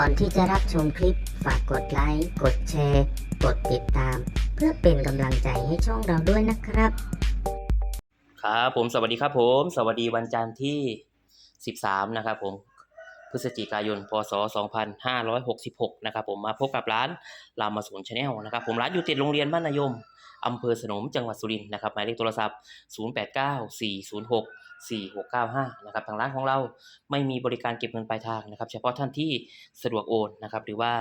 ก่อนที่จะรับชมคลิป ฝากกดไลค์ กดแชร์ กดติดตาม เพื่อเป็นกำลังใจให้ช่องเราด้วยนะครับ ครับผมสวัสดีครับผม สวัสดีวันจันทร์ที่ 13 นะครับผมพฤศจิกายน พศ 2566 นะครับผมมาพบกับร้านรามสูนชาแนลนะครับผมร้านอยู่ติดโรงเรียนบ้านนายมอำเภอสนมจังหวัดสุรินทร์นะครับหมายเลขโทรศัพท์ 089406 4695นะครับทางร้านของเราไม่มีบริการเก็บเงินปลายทางนะครับ เฉพาะท่านที่สะดวกโอนนะครับหรือว่า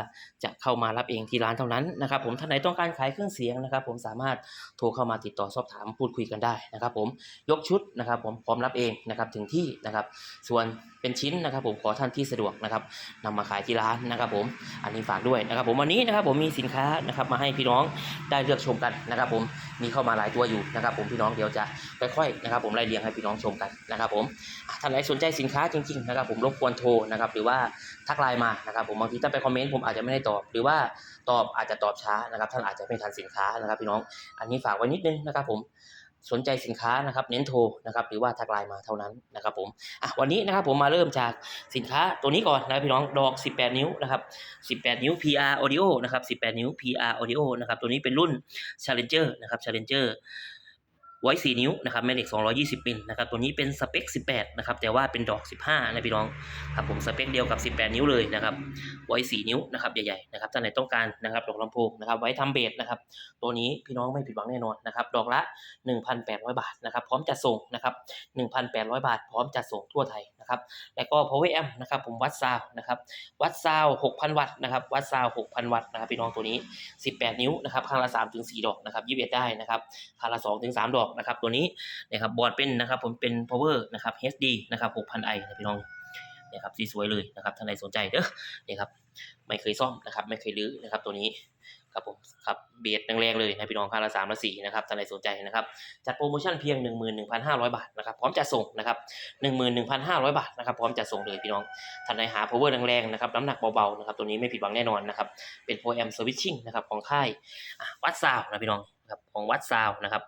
จะเข้ามารับเองที่ร้านเท่านั้นนะครับ ผมท่านไหนต้องการขายเครื่องเสียงนะครับ ผมสามารถโทรเข้ามาติดต่อสอบถามพูดคุยกันได้นะครับ ผมยกชุดนะครับ ผมพร้อมรับเองนะครับถึงที่นะครับ ส่วนเป็นชิ้นนะครับ ผมขอท่านที่สะดวกนะครับนำมาขายที่ร้านนะครับ ผมอันนี้ฝากด้วยนะครับ ผมวันนี้นะครับ ผมมีสินค้านะครับมาให้พี่น้องได้เลือกชมกันนะครับ ผมมีเข้ามาหลายตัวอยู่นะครับ ผมพี่น้องเดี๋ยวจะค่อยๆนะครับ ผมไล่เรียงให้พี่น้องชมกันนะครับผมท่านไหนสนใจสินค้าจริงๆนะครับผมรบกวนโทรนะครับหรือว่าทักไลน์มานะครับผมบางทีถ้าไปคอมเมนต์ผมอาจจะไม่ได้ตอบ หรือว่าตอบอาจจะตอบช้านะครับท่านอาจจะไม่ทันสินค้านะครับพี่น้อง อันนี้ฝากไว้นิดนึงนะครับผมสนใจสินค้านะครับเน้นโทรนะครับหรือว่าทักไลน์มาเท่านั้นนะครับผมอะวันนี้นะครับผมมาเริ่มจากสินค้าตัวนี้ก่อนนะครับพี่น้องดอก 18 นิ้วนะครับ 18 นิ้ว PR Audio นะครับ 18 นิ้ว PR Audio นะครับตัวนี้เป็นรุ่น Challenger นะครับ Challenger ไว้ 4 นิ้วนะครับแม่เหล็ก 220มิลนะครับตัวนี้เป็นสเปค 18 นะครับแต่ว่าเป็นดอก 15 นะพี่น้องครับผมสเปคเดียวกับ 18 นิ้วเลยนะครับไว้ 4 นิ้วนะครับใหญ่ๆนะครับท่านไหนต้องการนะครับดอกลำโพงนะครับไว้ทำเบสนะครับตัวนี้พี่น้องไม่ผิดหวังแน่นอนนะครับดอกละ 1,800 บาทนะครับพร้อมจัดส่งนะครับ 1,800 บาท พร้อมจัดส่งทั่วไทยนะครับแล้วก็ power amp นะครับผมวัดซาวนะครับวัดซาว 6,000 วัตต์นะครับวัดซาว 6,000 วัตต์นะครับพี่น้องตัวนี้ 18 นิ้วนะครับข้างละ3-4 ดอกนะครับ21 ได้นะครับข้างละ2-3 ดอกนะครับตัวนี้นะครับบอร์ดเป็นนะครับผมเป็น power นะครับ HD นะครับ 6,000i นะพี่น้องเนี่ยครับสีสวยเลยนะครับท่านใดสนใจเด้อเนี่ยครับไม่เคยซ่อมนะครับไม่เคยรื้อนะครับตัวนี้ครับผมครับเบียดแรงๆเลยนะพี่น้องค่าละสามละสี่นะครับท่านใดสนใจนะครับจัดโปรโมชั่นเพียง 11,500 บาทนะครับพร้อมจัดส่งนะครับ11,500 บาทนะครับพร้อมจัดส่งเลยพี่น้องท่านใดหา power แรงๆนะครับน้ำหนักเบาๆนะครับตัวนี้ไม่ผิดหวังแน่นอนนะครับเป็น pro am switching นะครับของค่ายวัดซาวนะพี่น้องครับของวัดซาวนะครับ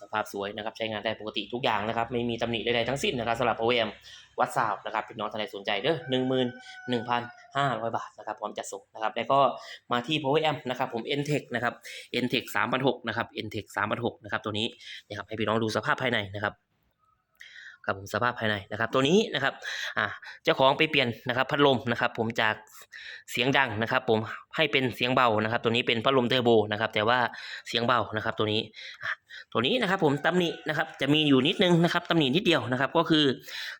สภาพสวยนะครับใช้งานได้ปกติทุกอย่างนะครับไม่มีตำหนิใดๆทั้งสิ้นนะครับสำหรับ pro am วัดซาวนะครับพี่น้องท่านใดสนใจเด้อหนึ่งหมื่นหนึ่งพันห้าร้อยบาทนะครับพร้อมจัดส่งนะครับแล้วก็มาที่ power amp นะครับผม Entech นะครับ Entech 3,600นหกนะครับ Entech 3,600นหกนะครับตัวนี้นะครับให้พี่น้องดูสภาพภายในนะครับครับผมสภาพภายในนะครับตัวนี้นะครับอ่าเจ้าของไปเปลี่ยนนะครับพัดลมนะครับผมจากเสียงดังนะครับผมให้เป็นเสียงเบานะครับตัวนี้เป็นพัดลมเทอร์โบนะครับแต่ว่าเสียงเบานะครับตัวนี้อะ ตัวนี้นะครับผมตำหนินะครับจะมีอยู่นิดนึงนะครับตำหนินิดเดียวนะครับ ก็คือ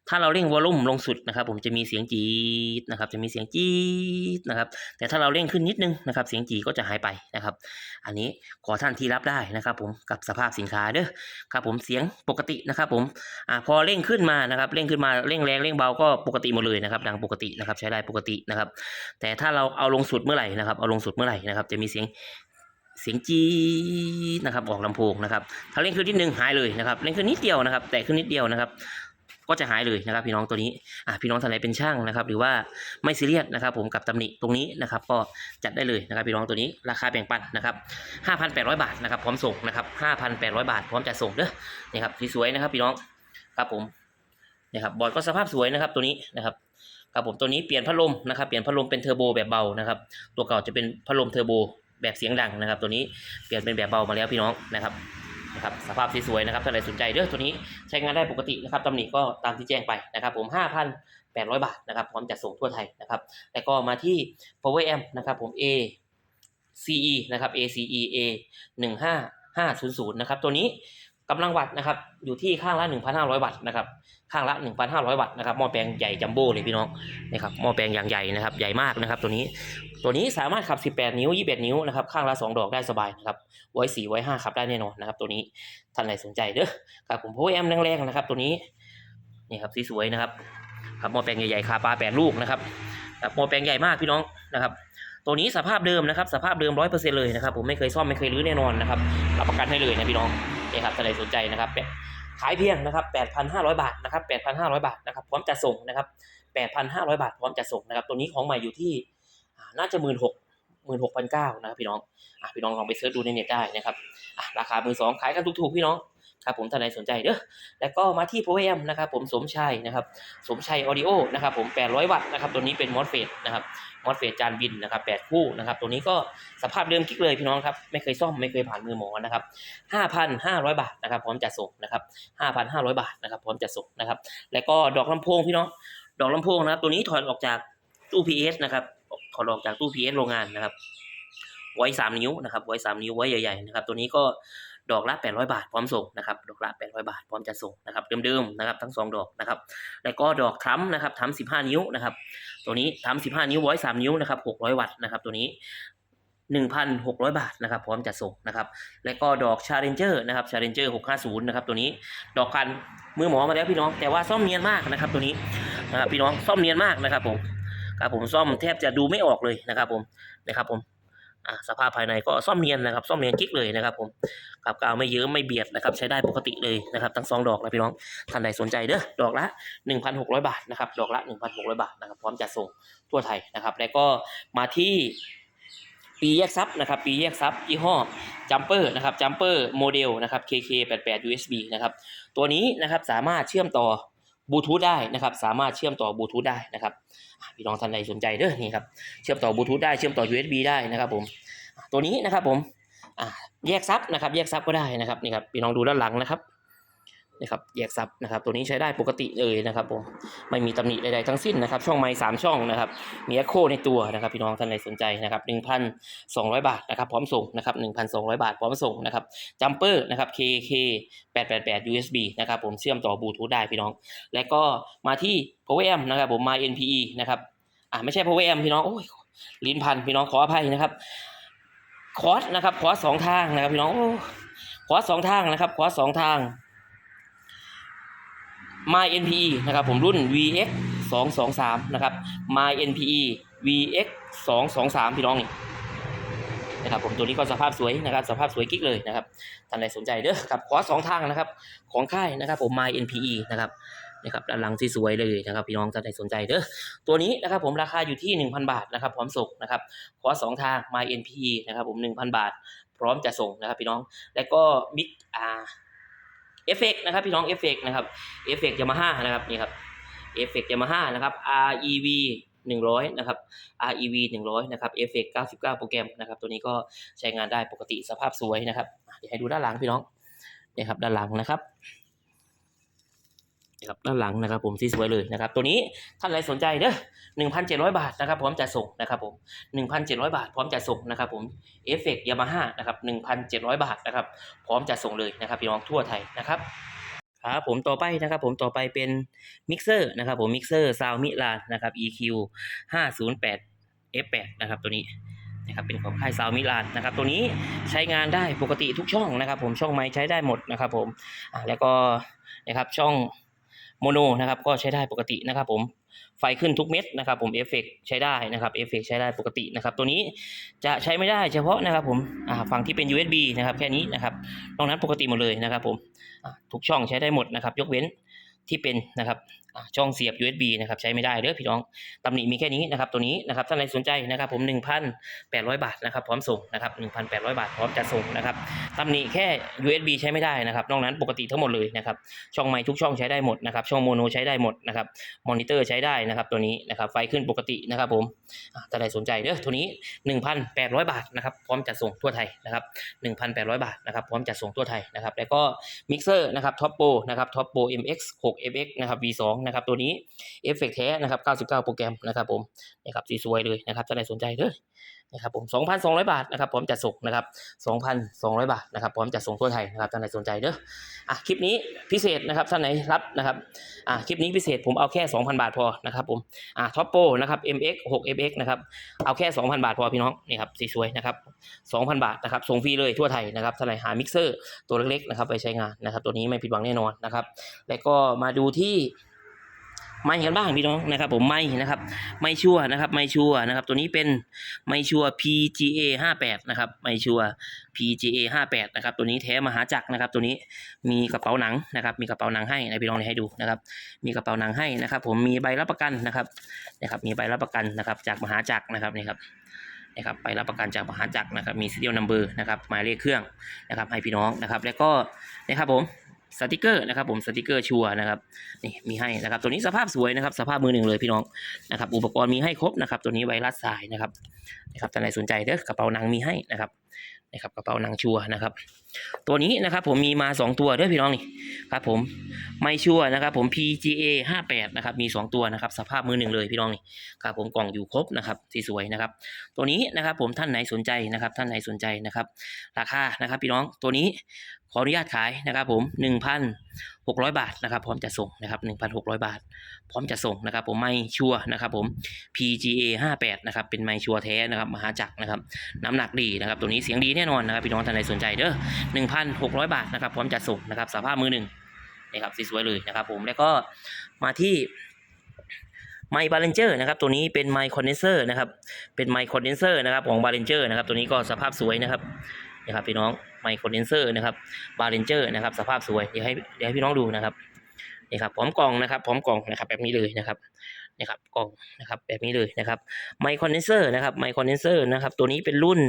ถ้าเราเร่งวอลลุ่มลงสุดนะครับ ผมจะมีเสียงจี๊ดนะครับ จะมีเสียงจี๊ดนะครับ แต่ถ้าเราเร่งขึ้นนิดนึงนะครับ เสียงจีก็จะหายไปนะครับ อันนี้ขอท่านที่รับได้นะครับ ผมกับสภาพสินค้าเด้อครับผมเสียงปกตินะครับ ผมอ่าพอเร่งขึ้นมานะครับ เร่งขึ้นมาเร่งแรงเร่งเบาก็ปกติหมดเลยนะครับ ดังปกตินะครับ ใช้ได้ปกตินะครับ แต่ถ้าเราเอาลงสุดเมื่อไหร่นะครับ เอาลงสุดเมื่อไหร่นะครับ จะมีเสียง เสียงจี๊นะครับออกลำโพงนะครับถ้าเร่งขึ้นนิดนึงหายเลยนะครับเร่งขึ้นนิดเดียวนะครับ แต่ขึ้นนิดเดียวนะครับ ก็จะหายเลยนะครับ พี่น้องตัวนี้อะพี่น้องท่านไหนเป็นช่างนะครับ หรือว่าไม่ซีเรียสนะครับ ผมกับตำหนิตรงนี้นะครับ ก็จัดได้เลยนะครับ พี่น้องตัวนี้ราคาแบ่งปันนะครับ5,800 บาทนะครับ พร้อมส่งนะครับ5,800 บาท พร้อมจัดส่งเด้อนี่ครับสวยๆนะครับ พี่น้องครับผมนี่ครับบอร์ดก็สภาพสวยนะครับตัวนี้นะครับครับผมตัวนี้เปลี่ยนพัดลมนะครับเปลี่ยนพัดลมเป็นเทอร์โบแบบเบานะครับ ตัวเก่าจะเป็นพัดลมเทอร์โบ แบบเสียงดังนะครับ ตัวนี้เปลี่ยนเป็นแบบเบามาแล้วพี่น้องนะครับนะครับสภาพสวยๆนะครับถ้าใครสนใจเด้อตัวนี้ใช้งานได้ปกตินะครับตำหนิก็ตามที่แจ้งไปนะครับผม5,800 บาทนะครับพร้อมจัดส่งทั่วไทยนะครับแล้วก็มาที่ power amp นะครับผม A CE นะครับ ACE A 15500 นะครับ ตัวนี้ กำลังวัตต์นะครับ อยู่ที่ข้างละ 1,500 วัตต์นะครับ ข้างละ 1,500 วัตต์นะครับหม้อแปลงใหญ่จัมโบ้เลยพี่น้องนะครับหม้อแปลงอย่างใหญ่นะครับ ใหญ่มากนะครับ ตัวนี้ ตัวนี้สามารถขับ 18 นิ้ว 21 นิ้วนะครับ ข้างละ 2 ดอกได้สบายนะครับ ไว้4ไว้5ขับได้แน่นอนนะครับ ตัวนี้ ท่านไหนสนใจเด้อครับผม power amp แรงๆนะครับ ตัวนี้ นี่ครับสีสวยนะครับ ครับหม้อแปลงใหญ่ๆคาปลา8ลูกนะครับครับหม้อแปลงใหญ่มากพี่น้องนะครับตัวนี้สภาพเดิมนะครับ สภาพเดิมร้อยเปอร์เซ็นต์เลยนะครับ ผมไม่เคยซ่อมไม่เคยรื้อแน่นอนนะครับ รับประกันให้เลยนะพี่น้อง นี่ครับท่านใดสนใจนะครับขายเพียงนะครับแปดพันห้าร้อยบาทนะครับแปดพันห้าร้อยบาทนะครับ พร้อมจัดส่งนะครับแปดพันห้าร้อยบาท พร้อมจัดส่งนะครับ ตัวนี้ของใหม่อยู่ที่น่าจะหมื่นหกหมื่นหกพันเก้านะครับพี่น้อง อะพี่น้องลองไปเสิร์ชดูในเน็ตได้นะครับ อะราคามือสองขายกันถูกๆพี่น้อง ครับผมท่านใดสนใจเด้อแล้วก็มาที่โปรแกรมนะครับ ผมสมชัยนะครับ สมชัยออดิโอนะครับผม800 วัตต์นะครับ ตัวนี้เป็นมอสเฟตนะครับมอสเฟตจานบินนะครับ8คู่นะครับ ตัวนี้ก็สภาพเดิมกิ๊กเลยพี่น้องครับ ไม่เคยซ่อมไม่เคยผ่านมือหมอนะครับ5,500 บาทนะครับ พร้อมจัดส่งนะครับ5,500 บาทนะครับ พร้อมจัดส่งนะครับ แล้วก็ดอกลำโพงพี่น้อง ดอกลำโพงนะครับ ตัวนี้ถอดออกจากตู้ PS นะครับถอดออกจากตู้ PS โรงงานนะครับ ไว้ 3 นิ้วนะครับ ไว้ 3 นิ้วไว้ใหญ่ๆนะครับ ตัวนี้ก็ ดอกละ 800 บาทพร้อมส่งนะครับดอกละ 800 บาทพร้อมจัดส่งนะครับเดิมๆนะครับทั้ง 2 ดอกนะครับแล้วก็ดอกทรัมนะครับทรัม15 นิ้วนะครับตัวนี้ทรัม15 นิ้วไว้3นิ้วนะครับ600 วัตต์นะครับตัวนี้1,600 บาทนะครับพร้อมจัดส่งนะครับและก็ดอก Challenger นะครับ Challenger 650นะครับตัวนี้ดอกพันมือหมอมาแล้วพี่น้องแต่ว่าซ่อมเนียนมากนะครับตัวนี้นะครับพี่น้องซ่อมเนียนมากนะครับผมครับผมซ่อมแทบจะดูไม่ออกเลยนะครับผมนะครับผม อ่าสภาพภายในก็ซ่อมเนียนนะครับซ่อมเนียนกิ๊กเลยนะครับผมกับกาวไม่เยอะไม่เบียดนะครับใช้ได้ปกติเลยนะครับทั้งสองดอกนะพี่น้องท่านใดสนใจเด้อดอกละ 1,600 บาทนะครับดอกละ 1,600 บาทนะครับพร้อมจัดส่งทั่วไทยนะครับแล้วก็มาที่ปีแยกซับนะครับปีแยกซับยี่ห้อจัมเปอร์นะครับจัมเปอร์โมเดลนะครับ KK88 USB นะครับตัวนี้นะครับสามารถเชื่อมต่อ บลูทูธได้นะครับสามารถเชื่อมต่อบลูทูธได้นะครับพี่น้องท่านใดสนใจเด้อนี่ครับเชื่อมต่อบลูทูธได้เชื่อมต่อ USB ได้นะครับผมตัวนี้นะครับผมแยกซับนะครับแยกซับก็ได้นะครับนี่ครับพี่น้องดูด้านหลังนะครับ นี่ครับแยกซับนะครับตัวนี้ใช้ได้ปกติเลยนะครับผมไม่มีตำหนิใดๆทั้งสิ้นนะครับ ช่องไม้สามช่องนะครับมี Echo ในตัวนะครับ พี่น้องท่านใดสนใจนะครับ1,200บาทนะครับพร้อมส่งนะครับ1,200บาทพร้อมส่งนะครับจัมเปอร์นะครับ KK 888 USB นะครับผมเชื่อมต่อบลูทูธได้พี่น้อง แล้วก็มาที่ Power Amp นะครับผมมา NPE นะครับอ่าไม่ใช่ Power Amp พี่น้องโอ้ยลิ้นพันพี่น้องขออภัยนะครับคอร์สนะครับคอร์สสองทางนะครับพี่น้องโอ้คอร์สสองทางนะครับคอร์สสองทาง My NPE นะครับผมรุ่น VX 223นะครับ My NPE VX 223พี่น้องนี่นะครับผมตัวนี้ก็สภาพสวยนะครับสภาพสวยกิ๊กเลยนะครับท่านใดสนใจเด้อครับขอสองทางนะครับของค่ายนะครับผม My NPE นะครับนะครับด้านหลังที่สวยเลยนะครับพี่น้องท่านใดสนใจเด้อตัวนี้นะครับผมราคาอยู่ที่ 1,000 บาทนะครับพร้อมส่งนะครับขอสองทาง My NPE นะครับผม 1,000 บาท พร้อมจะส่งนะครับพี่น้อง แล้วก็มิกอ่า เอฟเฟกนะครับพี่น้องเอฟเฟกนะครับเอฟเฟกยามาฮ่านะครับนี่ครับเอฟเฟกยามาฮ่านะครับ REV 100 นะครับ REV 100 นะครับเอฟเฟก99 โปรแกรมนะครับ ตัวนี้ก็ใช้งานได้ปกติสภาพสวยนะครับ เดี๋ยวให้ดูด้านหลังพี่น้องนี่ครับด้านหลังนะครับ นี่ครับด้านหลังนะครับผมที่สวยเลยนะครับ ตัวนี้ท่านใดสนใจเด้อ1,700บาทนะครับพร้อมจัดส่งนะครับผม1,700บาทพร้อมจัดส่งนะครับผมเอฟเฟกต์ยามาฮ่านะครับ1,700บาทนะครับพร้อมจัดส่งเลยนะครับพี่น้องทั่วไทยนะครับครับผมต่อไปนะครับผมต่อไปเป็นมิกเซอร์นะครับผมมิกเซอร์ซาวมิลานนะครับ EQ 508 F8 นะครับตัวนี้นะครับเป็นของค่ายซาวมิลานนะครับตัวนี้ใช้งานได้ปกติทุกช่องนะครับ ผมช่องไม้ใช้ได้หมดนะครับผมแล้วก็นะครับช่อง โมโนนะครับก็ใช้ได้ปกตินะครับผมไฟขึ้นทุกเม็ดนะครับผมเอฟเฟกใช้ได้นะครับเอฟเฟกใช้ได้ปกตินะครับตัวนี้จะใช้ไม่ได้เฉพาะนะครับผมฝั่งที่เป็น USB นะครับแค่นี้นะครับนอกนั้นปกติหมดเลยนะครับผมทุกช่องใช้ได้หมดนะครับยกเว้น ที่เป็นนะครับช่องเสียบ USB นะครับใช้ไม่ได้เด้อพี่น้องตำหนิมีแค่นี้นะครับตัวนี้นะครับท่านใดสนใจนะครับผม 1,800 บาทนะครับพร้อมส่งนะครับ1,800 บาทพร้อมจัดส่งนะครับตำหนิแค่ USB ใช้ไม่ได้นะครับนอกนั้นปกติทั้งหมดเลยนะครับช่องไมค์ทุกช่องใช้ได้หมดนะครับช่องโมโนใช้ได้หมดนะครับมอนิเตอร์ใช้ได้นะครับตัวนี้นะครับไฟขึ้นปกตินะครับผมท่านใดสนใจเด้อตัวนี้ 1,800 บาทนะครับพร้อมจัดส่งทั่วไทยนะครับ1,800 บาทนะครับพร้อมจัดส่งทั่วไทยนะครับแล้วก็มิกเซอร์นะครับท็อปโปนะครับท็อปโป MX 6 FX นะครับ V2 นะครับตัวนี้เอฟเฟกแท้นะครับ99 โปรแกรมนะครับผมนะครับสีสวยเลยนะครับถ้าใครสนใจเด้อ นะครับผม2,200 บาทนะครับพร้อมจัดส่งนะครับ2,200 บาทนะครับพร้อมจัดส่งทั่วไทยนะครับท่านใดสนใจเด้ออะคลิปนี้พิเศษนะครับท่านไหนรับนะครับอะคลิปนี้พิเศษผมเอาแค่ 2,000 บาทพอนะครับผมอะท็อปโปนะครับ MX 6 FX นะครับเอาแค่ 2,000 บาทพอพี่น้องนี่ครับสีสวยนะครับ2,000 บาทนะครับส่งฟรีเลยทั่วไทยนะครับท่านไหนหามิกเซอร์ตัวเล็กๆนะครับไปใช้งานนะครับตัวนี้ไม่ผิดหวังแน่นอนนะครับแล้วก็มาดูที่ ไม้กันบ้างพี่น้องนะครับ ผมไม้นะครับ ไม่ชัวนะครับ ไม่ชัวนะครับ ตัวนี้เป็นไม่ชัว PGA 58นะครับไม่ชัว PGA 58นะครับ ตัวนี้แท้มหาจักรนะครับ ตัวนี้มีกระเป๋าหนังนะครับ มีกระเป๋าหนังให้นะพี่น้องให้ดูนะครับ มีกระเป๋าหนังให้นะครับ ผมมีใบรับประกันนะครับนะครับ มีใบรับประกันนะครับ จากมหาจักรนะครับนี่ครับนะครับใบรับประกันจากมหาจักรนะครับ มี serial number นะครับหมายเลขเครื่องนะครับให้พี่น้องนะครับ แล้วก็นะครับผม สติกเกอร์นะครับผมสติกเกอร์ชัวนะครับนี่มีให้นะครับ ตัวนี้สภาพสวยนะครับ สภาพมือหนึ่งเลยพี่น้องนะครับ อุปกรณ์มีให้ครบนะครับ ตัวนี้ไวรัสสายนะครับนะครับท่านใดสนใจเด้อกระเป๋าหนังมีให้นะครับนะครับกระเป๋าหนังชัวนะครับ ตัวนี้นะครับผมมีมา 2 ตัวด้อพี่น้องนี่ครับผมไม่ชัวนะครับผม PGA 58นะครับมี 2 ตัวนะครับสภาพมือหนึ่งเลยพี่น้องนี่ครับผมกล่องอยู่ครบนะครับที่สวยนะครับตัวนี้นะครับผมท่านไหนสนใจนะครับท่านไหนสนใจนะครับราคานะครับพี่น้องตัวนี้ขออนุญาตขายนะครับผม 1,600 บาทนะครับพร้อมจะส่งนะครับ1,600 บาท พร้อมจะส่งนะครับผมไม่ชัวนะครับผม PGA 58นะครับเป็นไม่ชัวแท้นะครับมหาจักรนะครับน้ำหนักดีนะครับตัวนี้เสียงดีแน่นอนนะครับพี่น้องท่านใดสนใจเด้อ1,600 บาทนะครับพร้อมจะส่งนะครับสภาพมือหนึ่งนะครับสวยๆเลยนะครับผมแล้วก็มาที่ไมค์บาเลนเจอร์นะครับตัวนี้เป็นไมค์คอนเดนเซอร์นะครับเป็นไมค์คอนเดนเซอร์นะครับของบาเลนเจอร์นะครับตัวนี้ก็สภาพสวยนะครับนะครับพี่น้องไมค์คอนเดนเซอร์นะครับบาเลนเจอร์นะครับสภาพสวยเดี๋ยวให้เดี๋ยวให้พี่น้องดูนะครับนี่ครับพร้อมกล่องนะครับพร้อมกล่องนะครับแบบนี้เลยนะครับนี่ครับกล่องนะครับแบบนี้เลยนะครับไมค์คอนเดนเซอร์นะครับไมค์คอนเดนเซอร์นะครับตัวนี้เป็นรุ่น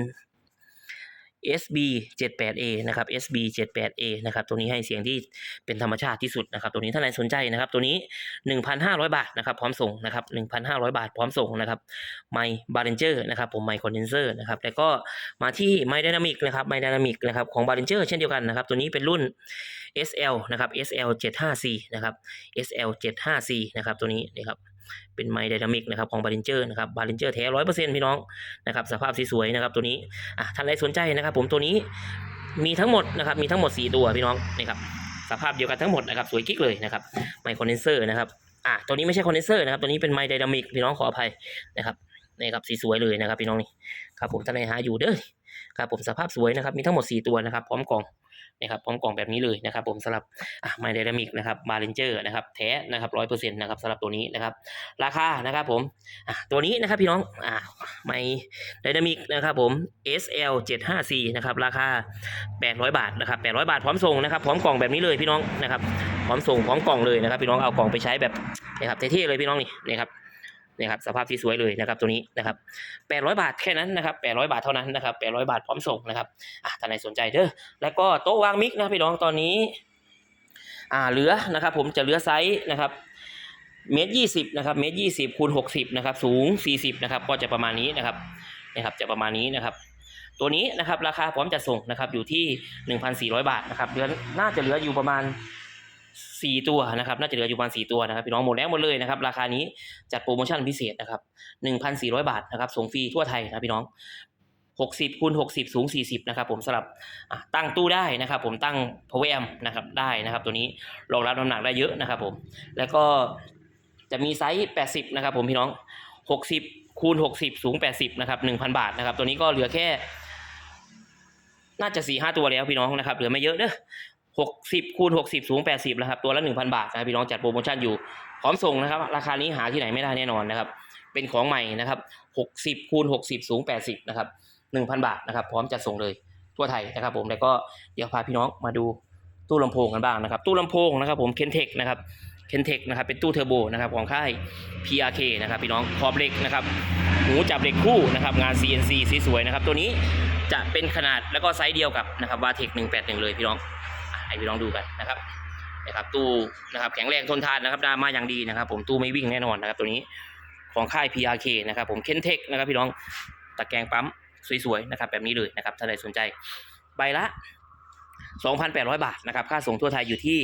SB 78A นะครับ SB 78A นะครับตัวนี้ให้เสียงที่เป็นธรรมชาติที่สุดนะครับตัวนี้ถ้าใครสนใจนะครับตัวนี้ 1,500 บาทนะครับพร้อมส่งนะครับ1,500 บาทพร้อมส่งนะครับไมค์บาร์เรนเจอร์นะครับผมไมค์คอนเดนเซอร์นะครับแล้วก็มาที่ไมค์ไดนามิกนะครับไมค์ไดนามิกนะครับของบาร์เรนเจอร์เช่นเดียวกันนะครับตัวนี้เป็นรุ่น SL นะครับ SL 754นะครับ SL 754นะครับตัวนี้นะครับ เป็นไมค์ไดนามิกนะครับของบาร์เรนเจอร์นะครับบาร์เรนเจอร์แท้ร้อยเปอร์เซ็นต์พี่น้องนะครับสภาพสวยๆนะครับตัวนี้อะท่านใดสนใจนะครับผมตัวนี้มีทั้งหมดนะครับมีทั้งหมด 4 ตัวพี่น้องนะครับสภาพเดียวกันทั้งหมดนะครับสวยกิ๊กเลยนะครับไมค์คอนเดนเซอร์นะครับอะตัวนี้ไม่ใช่คอนเดนเซอร์นะครับตัวนี้เป็นไมค์ไดนามิกพี่น้องขออภัยนะครับนี่ครับสีสวยเลยนะครับพี่น้องนี่ครับผมท่านใดหาอยู่เด้อครับผมสภาพสวยนะครับมีทั้งหมด 4 ตัวนะครับพร้อมกล่อง นะครับพร้อมกล่องแบบนี้เลยนะครับผมสำหรับไมค์ไดนามิกนะครับบาเลนเจอร์นะครับแท้นะครับร้อยเปอร์เซ็นต์นะครับสำหรับตัวนี้นะครับราคานะครับผมตัวนี้นะครับพี่น้องไมค์ไดนามิกนะครับผม SL 754นะครับราคา 800 บาทนะครับ800 บาทพร้อมส่งนะครับพร้อมกล่องแบบนี้เลยพี่น้องนะครับพร้อมส่งพร้อมกล่องเลยนะครับพี่น้องเอากล่องไปใช้แบบนะครับเท่ๆเลยพี่น้องนี่นี่ครับ นี่ครับสภาพที่สวยเลยนะครับตัวนี้นะครับ800 บาทแค่นั้นนะครับ800 บาทเท่านั้นนะครับ800 บาทพร้อมส่งนะครับอะท่านไหนสนใจเด้อแล้วก็โต๊ะวางมิกนะพี่น้องตอนนี้อ่าเหลือนะครับผมจะเหลือไซส์นะครับเมตรยี่สิบนะครับเมตรยี่สิบคูณหกสิบนะครับสูงสี่สิบนะครับก็จะประมาณนี้นะครับนะครับจะประมาณนี้นะครับ ตัวนี้นะครับราคาพร้อมจะส่งนะครับอยู่ที่หนึ่งพันสี่ร้อยบาทนะครับเหลือน่าจะเหลืออยู่ประมาณ สี่ตัวนะครับน่าจะเหลืออยู่ประมาณสี่ตัวนะครับพี่น้องหมดแล้วหมดเลยนะครับราคานี้จัดโปรโมชั่นพิเศษนะครับหนึ่งพันสี่ร้อยบาทนะครับส่งฟรีทั่วไทยนะพี่น้องหกสิบคูณหกสิบสูงสี่สิบนะครับผมสำหรับตั้งตู้ได้นะครับ ผมตั้ง power amp นะครับได้นะครับ ตัวนี้รองรับน้ำหนักได้เยอะนะครับ ผม แล้วก็จะมีไซส์แปดสิบนะครับ ผมพี่น้องหกสิบคูณหกสิบสูงแปดสิบนะครับหนึ่งพันบาทนะครับ ตัวนี้ก็เหลือแค่น่าจะสี่ห้าตัวแล้วพี่น้องนะครับเหลือไม่เยอะเด้อ หกสิบคูณหกสิบสูงแปดสิบนะครับ ตัวละหนึ่งพันบาทนะครับพี่น้องจัดโปรโมชั่นอยู่พร้อมส่งนะครับ ราคานี้หาที่ไหนไม่ได้แน่นอนนะครับ เป็นของใหม่นะครับหกสิบคูณหกสิบสูงแปดสิบนะครับหนึ่งพันบาทนะครับ พร้อมจัดส่งเลยทั่วไทยนะครับผมแล้วก็เดี๋ยวพาพี่น้องมาดูตู้ลำโพงกันบ้างนะครับ ตู้ลำโพงนะครับ ผมเคนเทคนะครับเคนเทคนะครับเป็นตู้เทอร์โบนะครับของค่าย PRK นะครับพี่น้องขอบเหล็กนะครับหูจับเหล็กคู่นะครับงาน CNC สีสวยนะครับตัวนี้จะเป็นขนาดแล้วก็ไซส์เดียวกับนะครับวาเทค181 เลยพี่น้อง ให้พี่น้องดูกันนะครับนะครับตู้นะครับแข็งแรงทนทานนะครับได้มาอย่างดีนะครับ ผมตู้ไม่วิ่งแน่นอนนะครับตัวนี้ของค่าย PRK นะครับผมเคนเทคนะครับพี่น้องตะแกรงปั๊มสวยๆนะครับแบบนี้เลยนะครับถ้าใครสนใจใบละ 2,800 บาทนะครับค่าส่งทั่วไทยอยู่ที่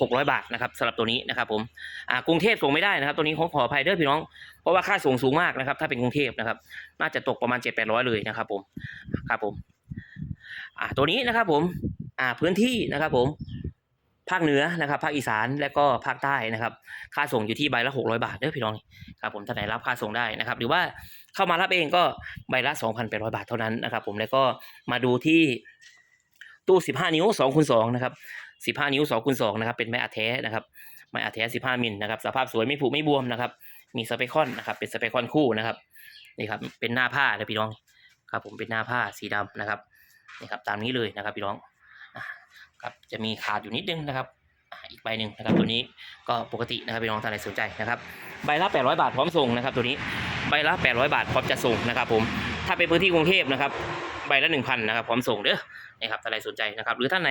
600 บาทนะครับสำหรับตัวนี้นะครับผมอ่ากรุงเทพส่งไม่ได้นะครับ ตัวนี้ขอขออภัยเด้อพี่น้องเพราะว่าค่าส่งสูงมากนะครับ ถ้าเป็นกรุงเทพนะครับ น่าจะตกประมาณ 7-800 เลยนะครับผมครับผมอ่าตัวนี้นะครับผม พื้นที่นะครับผมภาคเหนือนะครับภาคอีสานและก็ภาคใต้นะครับ ค่าส่งอยู่ที่ใบละ600 บาทเด้อพี่น้องครับผมท่านไหนรับค่าส่งได้นะครับ หรือว่าเข้ามารับเองก็ใบละ 2,800 บาทเท่านั้นนะครับ ผมแล้วก็มาดูที่ตู้ 15 นิ้ว2คูณ2นะครับ15 นิ้ว2คูณ2นะครับเป็นไม้อัดแท้นะครับไม้อัดแท้15มิลนะครับสภาพสวยไม่ผุไม่บวมนะครับมีสเปคอนนะครับเป็นสเปคอนคู่นะครับนี่ครับเป็นหน้าผ้าเลยพี่น้องครับผมเป็นหน้าผ้าสีดำนะครับนี่ครับตามนี้เลยนะครับพี่น้อง ครับจะมีขาดอยู่นิดนึงนะครับอะอีกใบหนึ่งนะครับตัวนี้ก็ปกตินะครับพี่น้องท่านใดสนใจนะครับใบละ 800 บาทพร้อมส่งนะครับตัวนี้ใบละ 800 บาทพร้อมจะส่งนะครับผมถ้าเป็นพื้นที่กรุงเทพนะครับใบละหนึ่งพันนะครับพร้อมส่งเด้อนะครับถ้าใครสนใจนะครับหรือท่านไหน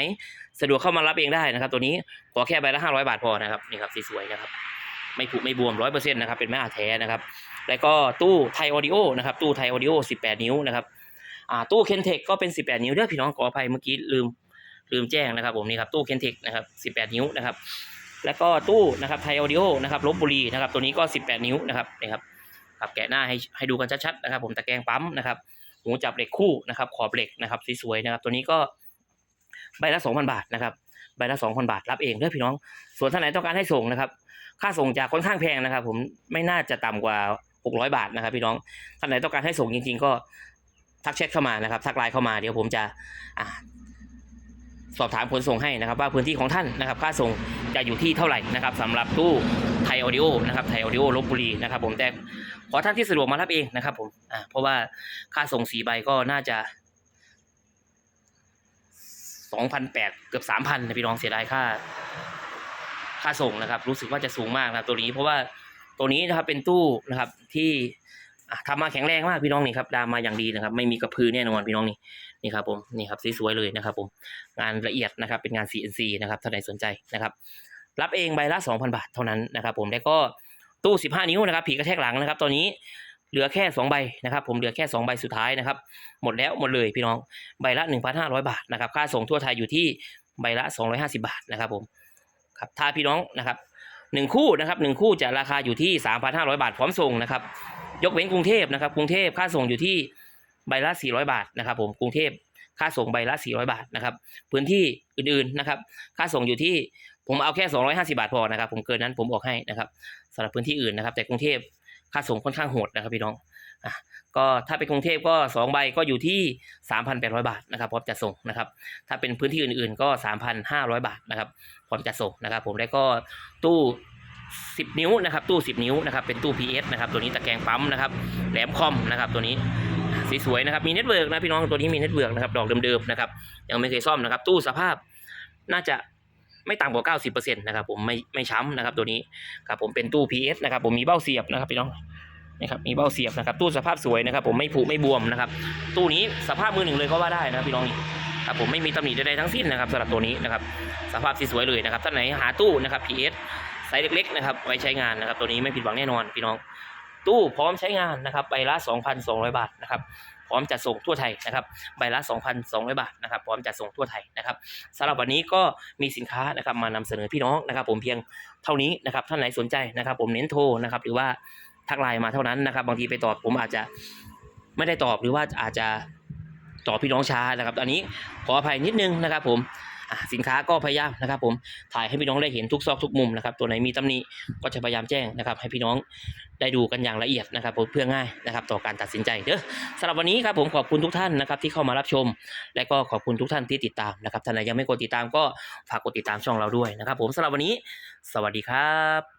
สะดวกเข้ามารับเองได้นะครับตัวนี้ขอแค่ใบละห้าร้อยบาทพอนะครับนี่ครับสวยๆนะครับไม่ผุไม่บวมร้อยเปอร์เซ็นต์นะครับเป็นไม้อาแท้นะครับแล้วก็ตู้ไทยออดิโอนะครับตู้ไทยออดิโอสิบแปดนิ้วนะครับอ่าตู้เคนเทคก็เป็นสิบแปดนิ้วเด้อพี่น้องขออภัยเมื่อกี้ลืม ลืมแจ้งนะครับผมนี่ครับตู้เคนเทคนะครับสิบแปดนิ้วนะครับ แล้วก็ตู้นะครับไทยออดิโอนะครับลบบุรีนะครับตัวนี้ก็สิบแปดนิ้วนะครับนี่ครับครับแกะหน้าให้ให้ดูกันชัดๆนะครับผมตะแกรงปั๊มนะครับหูจับเหล็กคู่นะครับขอบเหล็กนะครับสวยๆนะครับตัวนี้ก็ใบละสองพันบาทนะครับใบละสองพันบาทรับเองเด้อพี่น้อง ส่วนท่านไหนต้องการให้ส่งนะครับ ค่าส่งจะค่อนข้างแพงนะครับ ผมไม่น่าจะต่ำกว่า 600 บาทนะครับ พี่น้องท่านไหนต้องการให้ส่งจริง ๆ ก็ทักแชทเข้ามานะครับทักไลน์เข้ามาเดี๋ยวผมจะ สอบถามขนส่งให้นะครับ ว่าพื้นที่ของท่านนะครับ ค่าส่งจะอยู่ที่เท่าไหร่นะครับสำหรับตู้ไทยออดิโอนะครับไทยออดิโอลบบุรีนะครับ ผมแต่ขอท่านที่สะดวกมารับเองนะครับผมอ่าเพราะว่าค่าส่งสีใบก็น่าจะสองพันแปดเกือบสามพันนะพี่น้องเสียดายค่า ค่าส่งนะครับ รู้สึกว่าจะสูงมากนะครับตัวนี้เพราะว่าตัวนี้นะครับเป็นตู้นะครับที่ อะทำมาแข็งแรงมากพี่น้องนี่ครับดามมาอย่างดีนะครับ ไม่มีกระพือแน่นอนพี่น้องนี่นี่ครับผมนี่ครับสวยๆเลยนะครับ ผมงานละเอียดนะครับ เป็นงาน CNC นะครับถ้าใครสนใจนะครับ รับเองใบละ 2,000 บาทเท่านั้นนะครับ ผมแล้วก็ตู้ 15 นิ้วนะครับ ผีกระแทกหลังนะครับ ตอนนี้เหลือแค่ 2 ใบนะครับ ผมเหลือแค่ 2 ใบสุดท้ายนะครับ หมดแล้วหมดเลยพี่น้องใบละ 1,500 บาทนะครับ ค่าส่งทั่วไทยอยู่ที่ใบละ 250 บาทนะครับ ผมครับถ้าพี่น้องนะครับหนึ่งคู่นะครับหนึ่งคู่จะราคาอยู่ที่สามพันห้าร้อยบาทพร้อมส่งนะครับ ยกเว้นกรุงเทพนะครับกรุงเทพค่าส่งอยู่ที่ใบละสี่ร้อยบาทนะครับผมกรุงเทพค่าส่งใบละสี่ร้อยบาทนะครับพื้นที่อื่นๆนะครับค่าส่งอยู่ที่ผมเอาแค่สองร้อยห้าสิบาทพอนะครับผมเกินนั้นผมออกให้นะครับสำหรับพื้นที่อื่นนะครับ แต่กรุงเทพค่าส่งค่อนข้างโหดนะครับพี่น้องอะก็ถ้าเป็นกรุงเทพก็สองใบก็อยู่ที่สามพันแปดร้อยบาทนะครับพร้อมจะส่งนะครับถ้าเป็นพื้นที่อื่นๆก็สามพันห้าร้อยบาทนะครับพร้อมจะส่งนะครับผมแล้วก็ตู้ 10 นิ้วนะครับตู้ 10 นิ้วนะครับเป็นตู้ PS นะครับตัวนี้ตะแกรงปั๊มนะครับแหลมคอมนะครับตัวนี้สวยๆนะครับมีเน็ตเวิร์กนะพี่น้องตัวนี้มีเน็ตเวิร์กนะครับดอกเดิมๆนะครับยังไม่เคยซ่อมนะครับตู้สภาพน่าจะไม่ต่ำกว่า 90%นะครับผมไม่ไม่ช้ำนะครับตัวนี้ครับผมเป็นตู้ PS นะครับผมมีเบ้าเสียบนะครับพี่น้องนะครับมีเบ้าเสียบนะครับตู้สภาพสวยนะครับผมไม่ผุไม่บวมนะครับตู้นี้สภาพมือหนึ่งเลยก็ว่าได้นะครับพี่น้องครับผมไม่มีตำหนิใดๆทั้งสิ้นนะครับสำหรับตัวนี้นะครับสภาพสวยเลยนะครับท่านไหนหาตู้นะครับ PS ไซส์เล็กๆนะครับไว้ใช้งานนะครับ ตัวนี้ไม่ผิดหวังแน่นอนพี่น้อง ตู้พร้อมใช้งานนะครับใบละ 2,200 บาทนะครับพร้อมจัดส่งทั่วไทยนะครับใบละ 2,200 บาทนะครับพร้อมจัดส่งทั่วไทยนะครับสำหรับวันนี้ก็มีสินค้านะครับมานำเสนอพี่น้องนะครับ ผมเพียงเท่านี้นะครับท่านไหนสนใจนะครับ ผมเน้นโทรนะครับหรือว่าทักไลน์มาเท่านั้นนะครับ บางทีไปตอบผมอาจจะไม่ได้ตอบหรือว่าอาจจะตอบพี่น้องช้านะครับอันนี้ขออภัยนิดนึงนะครับ ผม สินค้าก็พยายามนะครับผมถ่ายให้พี่น้องได้เห็นทุกซอกทุกมุมนะครับตัวไหนมีตำหนิก็จะพยายามแจ้งนะครับ ให้พี่น้องได้ดูกันอย่างละเอียดนะครับผมเพื่อง่ายนะครับต่อการตัดสินใจเด้อสำหรับวันนี้ครับผมขอบคุณทุกท่านนะครับที่เข้ามารับชม และก็ขอบคุณทุกท่านที่ติดตามนะครับท่านไหนยังไม่กดติดตามก็ฝากกดติดตามช่องเราด้วยนะครับ ผมสำหรับวันนี้ สวัสดีครับ